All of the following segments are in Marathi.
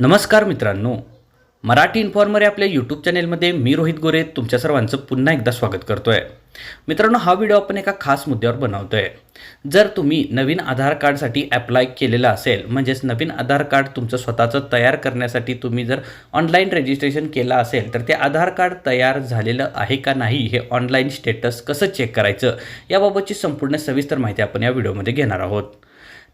नमस्कार मित्रांनो. मराठी इन्फॉर्मर या आपल्या यूट्यूब चॅनेलमध्ये मी रोहित गोरे तुमच्या सर्वांचं पुन्हा एकदा स्वागत करतो आहे मित्रांनो हा व्हिडिओ आपण एका खास मुद्द्यावर बनवतो आहे जर तुम्ही नवीन आधार कार्डसाठी अप्लाय केलेलं असेल म्हणजेच नवीन आधार कार्ड तुमचं स्वतःचं तयार करण्यासाठी तुम्ही जर ऑनलाईन रजिस्ट्रेशन केलं असेल तर ते आधार कार्ड तयार झालेलं आहे का नाही हे ऑनलाईन स्टेटस कसं चेक करायचं याबाबतची संपूर्ण सविस्तर माहिती आपण या व्हिडिओमध्ये घेणार आहोत.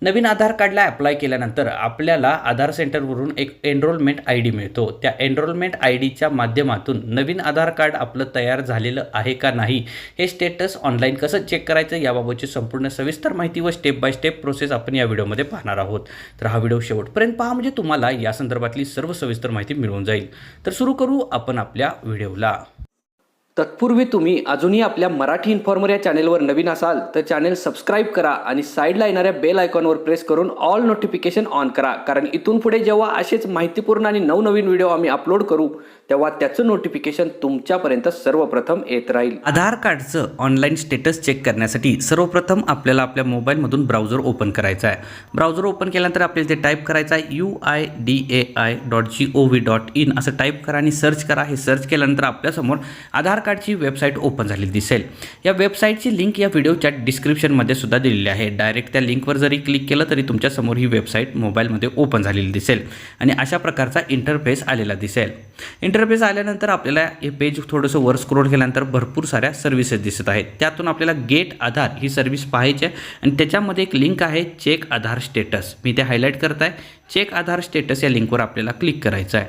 नवीन आधार कार्डला अप्लाय केल्यानंतर आपल्याला आधार सेंटरवरून एक एनरोलमेंट आय डी मिळतो. त्या एनरोलमेंट आय डीच्या माध्यमातून नवीन आधार कार्ड आपलं तयार झालेलं आहे का नाही हे स्टेटस ऑनलाईन कसं चेक करायचं याबाबतची संपूर्ण सविस्तर माहिती व स्टेप बाय स्टेप प्रोसेस आपण या व्हिडिओमध्ये पाहणार आहोत. तर हा व्हिडिओ शेवटपर्यंत पहा म्हणजे तुम्हाला या संदर्भातली सर्व सविस्तर माहिती मिळून जाईल. तर सुरू करू आपण आपल्या व्हिडिओला. तत्पूर्वी तुम्ही अजूनही आपल्या मराठी इन्फॉर्मर या चॅनेलवर नवीन असाल तर चॅनेल सबस्क्राईब करा आणि साईडला येणाऱ्या बेल आयकॉनवर प्रेस करून ऑल नोटिफिकेशन ऑन करा. कारण इथून पुढे जेव्हा असेच माहितीपूर्ण आणि नवनवीन व्हिडिओ आम्ही अपलोड करू तेव्हा त्याचं नोटिफिकेशन तुमच्यापर्यंत सर्वप्रथम येत राहील. आधार कार्डचं ऑनलाईन स्टेटस चेक करण्यासाठी सर्वप्रथम आपल्याला आपल्या मोबाईलमधून ब्राउझर ओपन करायचा आहे. ब्राउझर ओपन केल्यानंतर आपल्याला ते टाईप करायचं आहे U I D A I dot G O V dot in असं टाईप करा आणि सर्च करा. हे सर्च केल्यानंतर आपल्यासमोर आधार कार्डची वेबसाईट ओपन झालेली दिसेल. या वेबसाईटची लिंक या व्हिडिओच्या डिस्क्रिप्शनमध्ये सुद्धा दिलेली आहे. डायरेक्ट त्या लिंकवर जरी क्लिक केलं तरी तुमच्यासमोर ही वेबसाईट मोबाईलमध्ये ओपन झालेली दिसेल. आणि अशा प्रकारचा इंटरफेस आलेला दिसेल. इंटर इंटरफेस आल्यानंतर आपल्याला हे पेज थोडंसं वर स्क्रोल केल्यानंतर भरपूर साऱ्या सर्व्हिसेस दिसत आहेत. त्यातून आपल्याला गेट आधार ही सर्व्हिस पाहायची आहे. आणि त्याच्यामध्ये एक लिंक आहे चेक आधार स्टेटस मी ते हायलाईट करत आहे. चेक आधार स्टेटस या लिंकवर आपल्याला क्लिक करायचं आहे.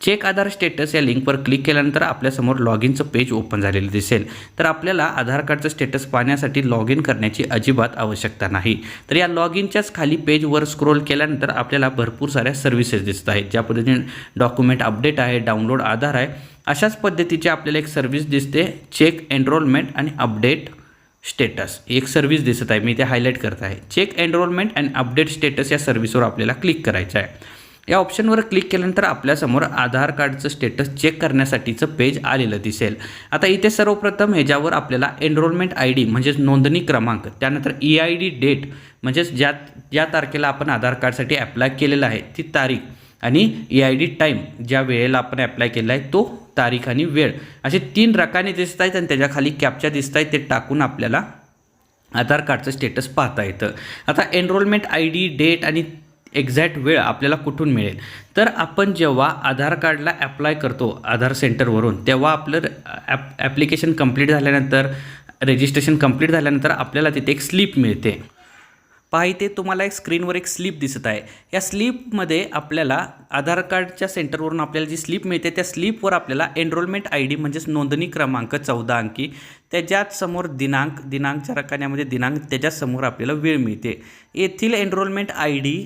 चेक आधार स्टेटस या लिंकवर क्लिक केल्यानंतर आपल्यासमोर लॉग इनचं पेज ओपन झालेलं दिसेल. तर आपल्याला आधार कार्डचं स्टेटस पाहण्यासाठी लॉग इन करण्याची अजिबात आवश्यकता नाही. तर या लॉग इनच्याच खाली पेजवर स्क्रोल केल्यानंतर आपल्याला भरपूर साऱ्या सर्व्हिसेस दिसत आहेत. ज्या पद्धतीने डॉक्युमेंट अपडेट आहे डाउनलोड आधार आहे अशाच पद्धतीची आपल्याला एक सर्व्हिस दिसते. चेक एनरोलमेंट आणि अपडेट स्टेटस. एक सर्व्हिस दिसत आहे. मी ते हायलाईट करत आहे. Check enrolment and update status या सर्व्हिसवर आपल्याला क्लिक करायचं आहे. या ऑप्शनवर क्लिक केल्यानंतर आपल्यासमोर आधार कार्डचं स्टेटस चेक करण्यासाठीचं पेज आलेलं दिसेल. आता इथे सर्वप्रथम ह्याच्यावर आपल्याला एनरोलमेंट आय डी म्हणजेच नोंदणी क्रमांक त्यानंतर ई आय डी डेट म्हणजेच ज्या ज्या तारखेला आपण आधार कार्डसाठी अप्लाय केलेलं आहे ती तारीख आणि ई आय डी टाईम ज्या वेळेला आपण अप्लाय केला आहे तो तारीख आणि वेळ. असे तीन रकाने दिसत आहेत आणि त्याच्याखाली कॅपच्या दिसत आहेत ते टाकून आपल्याला आधार कार्डचं स्टेटस पाहता येतं. आता एनरोलमेंट आय डी डेट आणि एक्झॅक्ट वेळ आपल्याला कुठून मिळेल. तर आपण जेव्हा आधार कार्डला ॲप्लाय करतो आधार सेंटरवरून तेव्हा आपलं ॲप ॲप्लिकेशन कंप्लीट झाल्यानंतर रजिस्ट्रेशन कंप्लीट झाल्यानंतर आपल्याला तिथे एक स्लिप मिळते. पहा इथे तुम्हाला एक स्क्रीनवर एक स्लिप दिसत आहे. या स्लिपमध्ये आपल्याला आधार कार्डच्या सेंटरवरून आपल्याला जी स्लिप मिळते त्या स्लिपवर आपल्याला एनरोलमेंट आय डी म्हणजेच नोंदणी क्रमांक चौदा अंकी त्याच्याच समोर दिनांक दिनांकच्या रकान्यामध्ये दिनांक त्याच्यासमोर आपल्याला वेळ मिळते. येथील एनरोलमेंट आय डी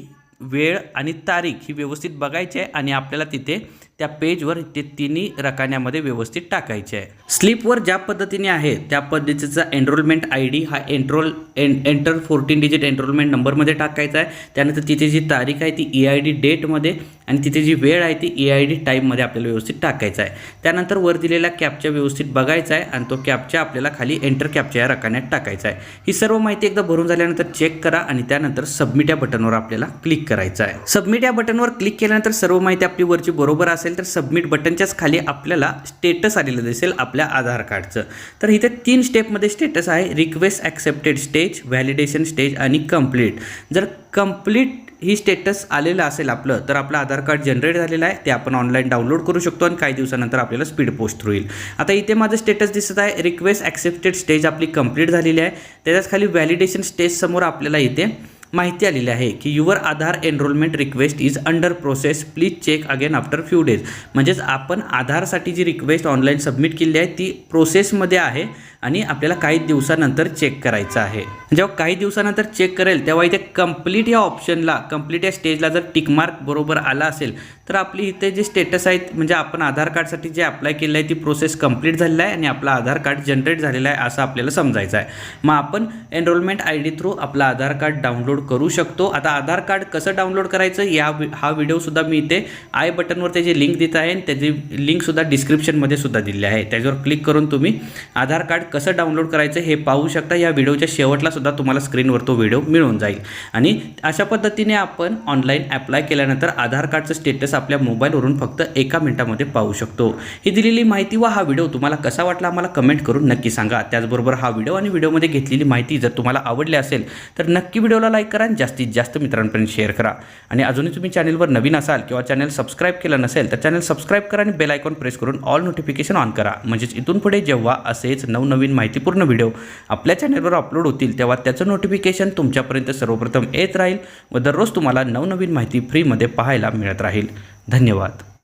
वेळ आणि तारीख ही व्यवस्थित बघायची आहे आणि आपल्याला तिथे त्या पेजवर ते तिन्ही रकान्यामध्ये व्यवस्थित टाकायचे आहे. स्लिपवर ज्या पद्धतीने आहे त्या पद्धतीचा एनरोलमेंट आय डी हा enrol N enter fourteen digit enrolment नंबरमध्ये टाकायचा आहे. त्यानंतर तिथे जी तारीख आहे ती ई आय डी डेटमध्ये आणि तिथे जी वेळ आहे ती ई आय डी टाईममध्ये आपल्याला व्यवस्थित टाकायचं आहे. त्यानंतर वर दिलेला कॅपच्या व्यवस्थित बघायचा आहे आणि तो कॅपच्या आपल्याला खाली एंटर कॅपच्या या रकान्यात टाकायचा आहे. ही सर्व माहिती एकदा भरून झाल्यानंतर चेक करा आणि त्यानंतर सबमिट या बटनवर आपल्याला क्लिक करायचं आहे. सबमिट या बटनवर क्लिक केल्यानंतर सर्व माहिती आपली वरची बरोबर असेल तर सबमिट बटनच्याच खाली आपल्याला स्टेटस आलेलं दिसेल आपल्या आधार कार्डचं. तर इथे तीन स्टेपमध्ये स्टेटस आहे. Request accepted stage validation stage आणि कंप्लीट जर कंप्लीट ही स्टेटस आलेलं असेल आपलं तर आपलं आधार कार्ड जनरेट झालेलं आहे ते आपण ऑनलाईन डाउनलोड करू शकतो आणि काही दिवसानंतर आपल्याला स्पीड पोस्ट होईल. आता इथे माझं स्टेटस दिसत आहे रिक्वेस्ट ॲक्सेप्टेड स्टेज आपली कंप्लीट झालेली आहे. त्याच्याच खाली व्हॅलिडेशन स्टेजसमोर आपल्याला इथे माहिती आलेली आहे की your Aadhaar enrolment request is under process please check again after few days म्हणजेच आपण आधारसाठी जी रिक्वेस्ट ऑनलाईन सबमिट केली आहे ती प्रोसेसमध्ये आहे. आणि आपल्याला काही दिवसानंतर चेक करायचं आहे. जेव्हा काही दिवसानंतर चेक करेल तेव्हा इथे कंप्लीट या ऑप्शनला कंप्लीट या स्टेजला जर टिकमार्क बरोबर आला असेल तर आपली इथे जे स्टेटस आहेत म्हणजे आपण आधार कार्डसाठी जे अप्लाय केलं आहे ती प्रोसेस कंप्लीट झालेलं आहे आणि आपला आधार कार्ड जनरेट झालेला आहे असं आपल्याला समजायचं आहे. मग आपण एनरोलमेंट आय डी थ्रू आपला आधार कार्ड डाउनलोड करू शकतो. आता आधार कार्ड कसं डाउनलोड करायचं या हा व्हिडिओसुद्धा मी इथे आय बटनवर त्याची लिंक देत आहे आणि त्याची लिंकसुद्धा डिस्क्रिप्शनमध्ये सुद्धा दिली आहे. त्याच्यावर क्लिक करून तुम्ही आधार कार्ड कसं डाउनलोड करायचं हे पाहू शकता. या व्हिडिओच्या शेवटला सुद्धा तुम्हाला स्क्रीनवर तो व्हिडिओ मिळून जाईल. आणि अशा पद्धतीने आपण ऑनलाईन अप्लाय केल्यानंतर आधार कार्डचं स्टेटस आपल्या मोबाईलवरून फक्त एका मिनिटामध्ये पाहू शकतो. ही दिलेली माहिती व हा व्हिडिओ तुम्हाला कसा वाटला आम्हाला कमेंट करून नक्की सांगा. त्याचबरोबर हा व्हिडिओ आणि व्हिडिओमध्ये घेतलेली माहिती जर तुम्हाला आवडली असेल तर नक्की व्हिडिओला लाईक करा आणि जास्तीत जास्त मित्रांपर्यंत शेअर करा. आणि अजूनही तुम्ही चॅनलवर नवीन असाल किंवा चॅनल सबस्क्राईब केलं नसेल तर चॅनल सबस्क्राईब करा आणि बेल आयकॉन प्रेस करून ऑल नोटिफिकेशन ऑन करा. म्हणजेच इथून पुढे जेव्हा असेच नवनवीन माहितीपूर्ण व्हिडिओ आपल्या चॅनलवर अपलोड होतील तेव्हा त्याचं नोटिफिकेशन तुमच्यापर्यंत सर्वप्रथम येत राहील व दररोज तुम्हाला नवनवीन माहिती फ्रीमध्ये पाहायला मिळत राहील. धन्यवाद.